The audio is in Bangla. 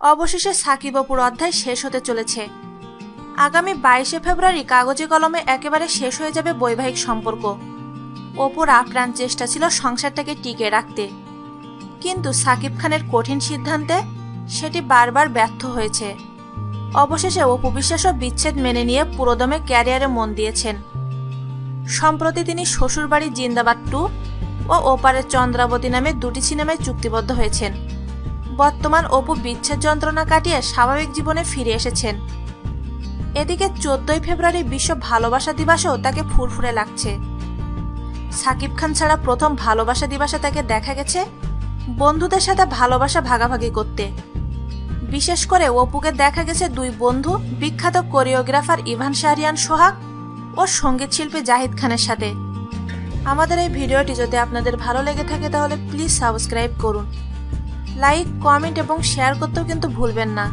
অবশেষে সাকিব অপুর অধ্যায় শেষ হতে চলেছে। আগামী বাইশে ফেব্রুয়ারি কাগজে কলমে একেবারে শেষ হয়ে যাবে বৈবাহিক সম্পর্ক। অপুর আপ্রাণ চেষ্টা ছিল সংসারটাকে টিকে রাখতে। কিন্তু সাকিব খানের কঠিন সিদ্ধান্তে সেটি বারবার ব্যর্থ হয়েছে। অবশেষে অপু বিশ্বাসও বিচ্ছেদ মেনে নিয়ে পুরোদমে ক্যারিয়ারে মন দিয়েছেন। সম্প্রতি তিনি শ্বশুরবাড়ি জিন্দাবাদ টু ও ওপারের চন্দ্রাবতী নামে দুটি সিনেমায় চুক্তিবদ্ধ হয়েছেন। বর্তমান অপু বিচ্ছেদ যন্ত্রণা কাটিয়ে স্বাভাবিক জীবনে ফিরে এসেছেন। এদিকে চোদ্দই ফেব্রুয়ারি বিশ্ব ভালোবাসা দিবসেও তাকে ফুরফুরে লাগছে। সাকিব খান ছাড়া প্রথম ভালোবাসা দিবসে তাকে দেখা গেছে বন্ধুদের সাথে ভালোবাসা ভাগাভাগি করতে। বিশেষ করে অপুকে দেখা গেছে দুই বন্ধু বিখ্যাত কোরিওগ্রাফার ইভান শাহরিয়ান সোহাগ ও সংগীত শিল্পী জাহিদ খানের সাথে। আমাদের এই ভিডিওটি যদি আপনাদের ভালো লেগে থাকে তাহলে প্লিজ সাবস্ক্রাইব করুন। লাইক, কমেন্ট এবং শেয়ার করতেও কিন্তু ভুলবেন না।